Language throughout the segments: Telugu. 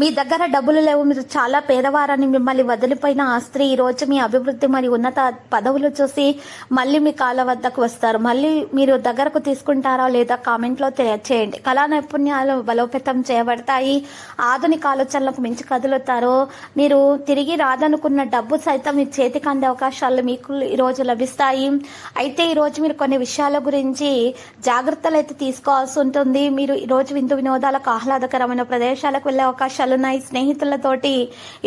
మీ దగ్గర డబ్బులు లేవు మీరు చాలా పేదవారని మిమ్మల్ని వదిలిపోయిన ఆ స్త్రీ ఈ రోజు మీ అభివృద్ధి మరి ఉన్నత పదవులు చూసి మళ్ళీ మీ కాళ్ళ వద్దకు వస్తారు. మళ్ళీ మీరు దగ్గరకు తీసుకుంటారా లేదా కామెంట్లో తెలియచేయండి కళా నైపుణ్యాలు బలోపేతం చేయబడతాయి. ఆధునిక ఆలోచనలకు మించి కదులుతారు. మీరు తిరిగి రాదనుకున్న డబ్బు సైతం మీ చేతికి అందే అవకాశాలు మీకు ఈ రోజు లభిస్తాయి. అయితే ఈరోజు మీరు కొన్ని విషయాల గురించి జాగ్రత్తలు అయితే తీసుకోవాల్సి ఉంటుంది. మీరు ఈరోజు విందు వినోదాలకు ఆహ్లాదకరమైన ప్రదేశాలకు వెళ్ళే అవకాశం ఉన్నాయి స్నేహితులతోటి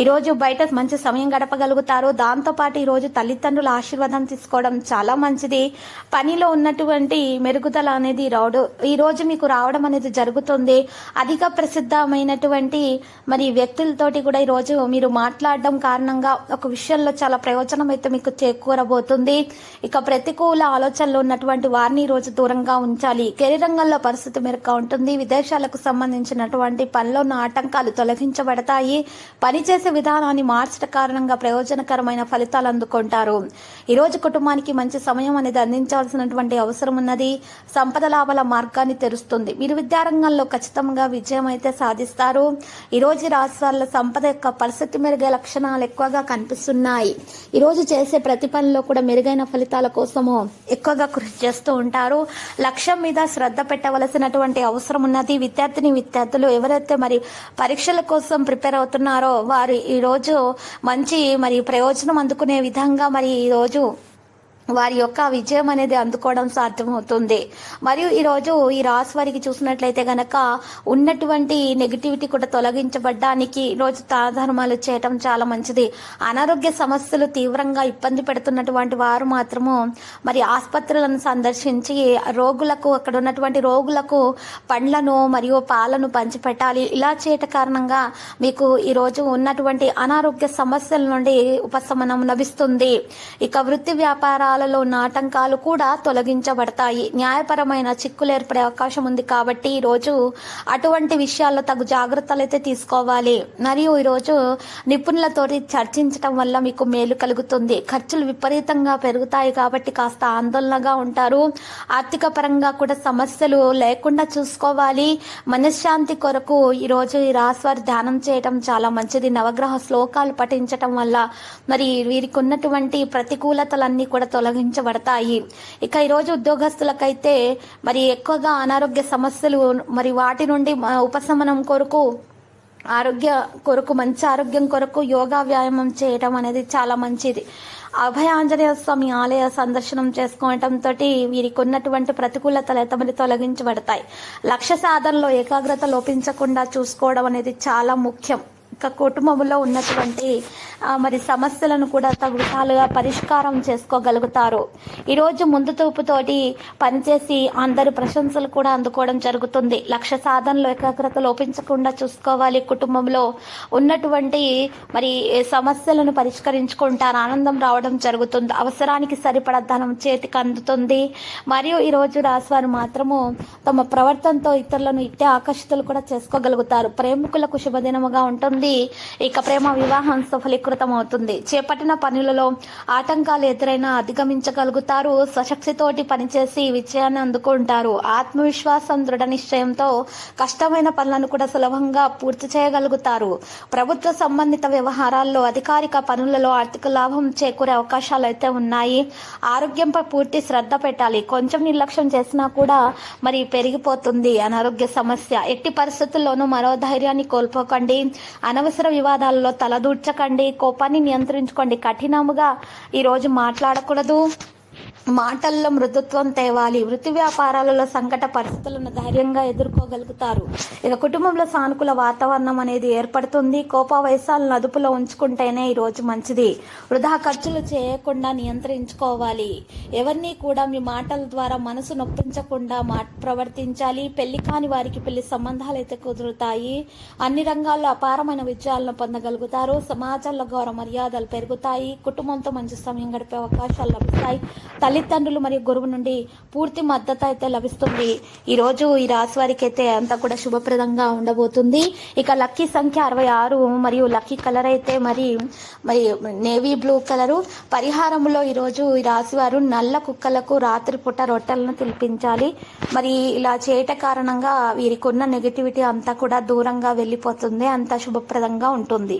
ఈ రోజు బయట మంచి సమయం గడపగలుగుతారు. దాంతోపాటు ఈరోజు తల్లిదండ్రుల ఆశీర్వాదం తీసుకోవడం చాలా మంచిది. పనిలో ఉన్నటువంటి మెరుగుదల అనేది రావడు ఈ రోజు మీకు రావడం అనేది జరుగుతుంది. అధిక ప్రసిద్ధమైనటువంటి మరి వ్యక్తులతోటి కూడా ఈ రోజు మీరు మాట్లాడడం కారణంగా ఒక విషయంలో చాలా ప్రయోజనం అయితే మీకు చేకూరబోతుంది. ఇక ప్రతికూల ఆలోచనలు ఉన్నటువంటి వారిని రోజు దూరంగా ఉంచాలి. కెరీర్ రంగంలో పరిస్థితి మెరుగ్గా ఉంటుంది. విదేశాలకు సంబంధించినటువంటి పనిలో ఉన్న ఆటంకాలు తొలగించబడతాయి. పనిచేసే విధానాన్ని మార్చడం కారణంగా ప్రయోజనకరమైన ఫలితాలు అందుకుంటారు. ఈ రోజు కుటుంబానికి మంచి సమయం అనేది అందించాల్సినటువంటి అవసరం ఉన్నది. సంపద లాభాల మార్గాన్ని తెరుస్తుంది. మీరు విద్యారంగంలో ఖచ్చితంగా విజయం అయితే సాధిస్తారు. ఈ రోజు సంపద యొక్క పరిస్థితి మెరుగే లక్షణాలు ఎక్కువగా కనిపిస్తున్నాయి. ఈ రోజు చేసే ప్రతి పనిలో కూడా మెరుగైన ఫలితాల కోసము ఎక్కువగా కృషి చేస్తూ ఉంటారు. లక్ష్యం మీద శ్రద్ధ పెట్టవలసినటువంటి అవసరం ఉన్నది. విద్యార్థిని విద్యార్థులు ఎవరైతే మరి పరీక్షల కోసం ప్రిపేర్ అవుతున్నారో వారు ఈ రోజు మంచి మరి ప్రయోజనం అందుకునే విధంగా మరి ఈ రోజు వారి యొక్క విజయం అనేది అందుకోవడం సాధ్యమవుతుంది. మరియు ఈరోజు ఈ రాశి వారికి చూసినట్లయితే గనక ఉన్నటువంటి నెగిటివిటీ కూడా తొలగించబడ్డానికి ఈరోజు దానధర్మాలు చేయటం చాలా మంచిది. అనారోగ్య సమస్యలు తీవ్రంగా ఇబ్బంది పెడుతున్నటువంటి వారు మాత్రము మరి ఆసుపత్రులను సందర్శించి రోగులకు అక్కడ ఉన్నటువంటి రోగులకు పండ్లను మరియు పాలను పంచిపెట్టాలి. ఇలా చేయట కారణంగా మీకు ఈరోజు ఉన్నటువంటి అనారోగ్య సమస్యల నుండి ఉపశమనం లభిస్తుంది. ఇక వృత్తి వ్యాపారాలలో ఉన్న ఆటంకాలు కూడా తొలగించబడతాయి. న్యాయపరమైన చిక్కులు ఏర్పడే అవకాశం ఉంది కాబట్టి ఈరోజు అటువంటి విషయాల్లో తగు జాగ్రత్తలు అయితే తీసుకోవాలి. మరియు ఈరోజు నిపుణులతో చర్చించడం వల్ల మీకు మేలు కలుగుతుంది. ఖర్చులు విపరీతంగా పెరుగుతాయి కాబట్టి కాస్త ఆందోళనగా ఉంటారు. ఆర్థిక పరంగా కూడా సమస్యలు లేకుండా చూసుకోవాలి. మనశ్శాంతి కొరకు ఈరోజు ఈ రాశివారి ధ్యానం చేయటం చాలా మంచిది. నవగ్రహ శ్లోకాలు పఠించటం వల్ల మరి వీరికి ఉన్నటువంటి ప్రతికూలతలన్నీ కూడా తొలగించబడతాయి. ఇక ఈరోజు ఉద్యోగస్తులకైతే మరి ఎక్కువగా అనారోగ్య సమస్యలు మరి వాటి నుండి ఉపశమనం కొరకు ఆరోగ్య కొరకు మంచి ఆరోగ్యం కొరకు యోగా వ్యాయామం చేయటం అనేది చాలా మంచిది. అభయ ఆంజనేయ స్వామి ఆలయ సందర్శనం చేసుకోవటంతో వీరికి ఉన్నటువంటి ప్రతికూలతలు అయితే తొలగించబడతాయి. లక్ష్య సాధనలో ఏకాగ్రత లోపించకుండా చూసుకోవడం అనేది చాలా ముఖ్యం. కుటుంబంలో ఉన్నటువంటి మరి సమస్యలను కూడా తగు పరిష్కారం చేసుకోగలుగుతారు. ఈరోజు ముందు తూపుతోటి పనిచేసి అందరి ప్రశంసలు కూడా అందుకోవడం జరుగుతుంది. లక్ష్య సాధనలో ఏకాగ్రత లోపించకుండా చూసుకోవాలి. కుటుంబంలో ఉన్నటువంటి మరి సమస్యలను పరిష్కరించుకుంటారు. ఆనందం రావడం జరుగుతుంది. అవసరానికి సరిపడ ధనం చేతికి అందుతుంది. మరియు ఈరోజు రాశివారు మాత్రము తమ ప్రవర్తనతో ఇతరులను ఇట్టే ఆకర్షితులు కూడా చేసుకోగలుగుతారు. ప్రేమికులకు శుభదినముగా ఉంటుంది. ఇక ప్రేమ వివాహం సఫలీకృతమవుతుంది. చేపట్టిన పనులలో ఆటంకాలు ఎదురైనా అధిగమించగలుగుతారు. స్వశక్తితోటి పనిచేసి విజయాన్ని అందుకుంటారు. ఆత్మవిశ్వాసం దృఢ నిశ్చయంతో కష్టమైన పనులను కూడా సులభంగా పూర్తి చేయగలుగుతారు. ప్రభుత్వ సంబంధిత వ్యవహారాల్లో అధికారిక పనులలో ఆర్థిక లాభం చేకూరే అవకాశాలు అయితే ఉన్నాయి. ఆరోగ్యంపై పూర్తి శ్రద్ధ పెట్టాలి. కొంచెం నిర్లక్ష్యం చేసినా కూడా మరి పెరిగిపోతుంది అనారోగ్య సమస్య. ఎట్టి పరిస్థితుల్లోనూ మరో ధైర్యాన్ని కోల్పోకండి. అనవసర వివాదాలలో తలదూర్చకండి కోపాన్ని నియంత్రించుకోండి. కఠినముగా ఈరోజు మాట్లాడకూడదు. మాటల్లో మృదుత్వం తేవాలి. వృత్తి వ్యాపారాలలో సంకట పరిస్థితులను ధైర్యంగా ఎదుర్కోగలుగుతారు. ఇక కుటుంబంలో సానుకూల వాతావరణం అనేది ఏర్పడుతుంది. కోపావేశాలను అదుపులో ఉంచుకుంటేనే ఈ రోజు మంచిది. వృధా ఖర్చులు చేయకుండా నియంత్రించుకోవాలి. ఎవరిని కూడా మీ మాటల ద్వారా మనసు నొప్పించకుండా మా ప్రవర్తించాలి. పెళ్ళి కాని వారికి పెళ్ళి సంబంధాలు అయితే కుదురుతాయి. అన్ని రంగాల్లో అపారమైన విజయాలను పొందగలుగుతారు. సమాజంలో గౌరవ మర్యాదలు పెరుగుతాయి. కుటుంబంతో మంచి సమయం గడిపే అవకాశాలు లభిస్తాయి. తల్లి తల్లిదండ్రులు మరియు గురువు నుండి పూర్తి మద్దతు అయితే లభిస్తుంది. ఈ రోజు ఈ రాశి వారికి అయితే అంతా కూడా శుభప్రదంగా ఉండబోతుంది. ఇక లక్కీ సంఖ్య అరవై ఆరు మరియు లక్కీ కలర్ అయితే మరి మరి నేవీ బ్లూ కలరు. పరిహారంలో ఈరోజు ఈ రాశి వారు నల్ల కుక్కలకు రాత్రిపూట రొట్టెలను తినిపించాలి. మరి ఇలా చేయట కారణంగా వీరికి ఉన్న నెగిటివిటీ అంతా కూడా దూరంగా వెళ్ళిపోతుంది. అంత శుభప్రదంగా ఉంటుంది.